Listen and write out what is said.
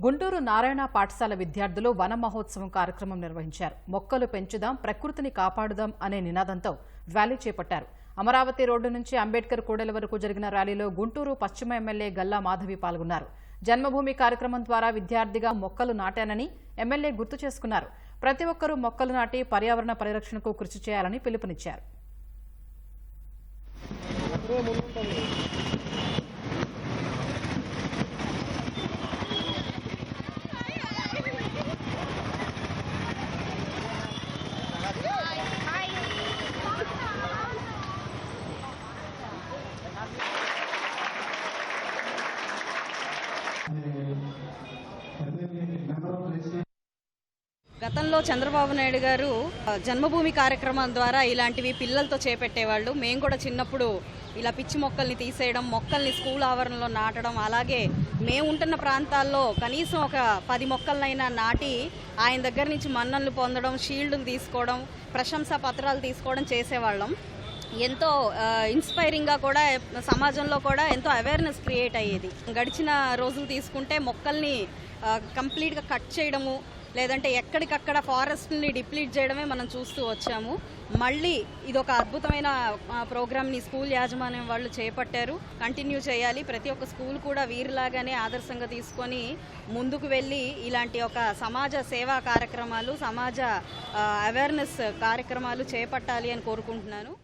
గుంటూరు నారాయణ పాఠశాల విద్యార్థులు వన మహోత్సవం కార్యక్రమం నిర్వహించారు. మొక్కలు పెంచుదాం ప్రకృతిని కాపాడుదాం అనే నినాదంతో ర్యాలీ చేపట్టారు. అమరావతి రోడ్డు నుంచి అంబేద్కర్ కూడల వరకు జరిగిన ర్యాలీలో గుంటూరు పశ్చిమ ఎమ్మెల్యే గల్లా మాధవి పాల్గొన్నారు. జన్మభూమి కార్యక్రమం ద్వారా విద్యార్థిగా మొక్కలు నాటానని ఎమ్మెల్యే గుర్తు చేసుకున్నారు. ప్రతి ఒక్కరూ మొక్కలు నాటి పర్యావరణ పరిరక్షణకు కృషి చేయాలని పిలుపునిచ్చారు. గతంలో చంద్రబాబు నాయుడు గారు జన్మభూమి కార్యక్రమం ద్వారా ఇలాంటివి పిల్లలతో చేపెట్టేవాళ్ళు. మేము కూడా చిన్నప్పుడు ఇలా పిచ్చి మొక్కల్ని తీసేయడం మొక్కల్ని స్కూల్ ఆవరణలో నాటడం అలాగే మేము ఉంటున్న ప్రాంతాల్లో కనీసం ఒక పది మొక్కలనైనా నాటి ఆయన దగ్గర నుంచి మన్ననలు పొందడం షీల్డ్లు తీసుకోవడం ప్రశంసా పత్రాలు తీసుకోవడం చేసేవాళ్ళం. ఎంతో ఇన్స్పైరింగ్గా కూడా సమాజంలో కూడా ఎంతో అవేర్నెస్ క్రియేట్ అయ్యేది. గడిచిన రోజులు తీసుకుంటే మొక్కల్ని కంప్లీట్గా కట్ చేయడము లేదంటే ఎక్కడికక్కడ ఫారెస్ట్ని డిప్లీట్ చేయడమే మనం చూస్తూ వచ్చాము. మళ్ళీ ఇది ఒక అద్భుతమైన ప్రోగ్రామ్ని స్కూల్ యాజమాన్యం వాళ్ళు చేపట్టారు. కంటిన్యూ చేయాలి. ప్రతి ఒక్క స్కూల్ కూడా వీరిలాగానే ఆదర్శంగా తీసుకొని ముందుకు వెళ్ళి ఇలాంటి ఒక సమాజ సేవా కార్యక్రమాలు సమాజ అవేర్నెస్ కార్యక్రమాలు చేపట్టాలి అని కోరుకుంటున్నాను.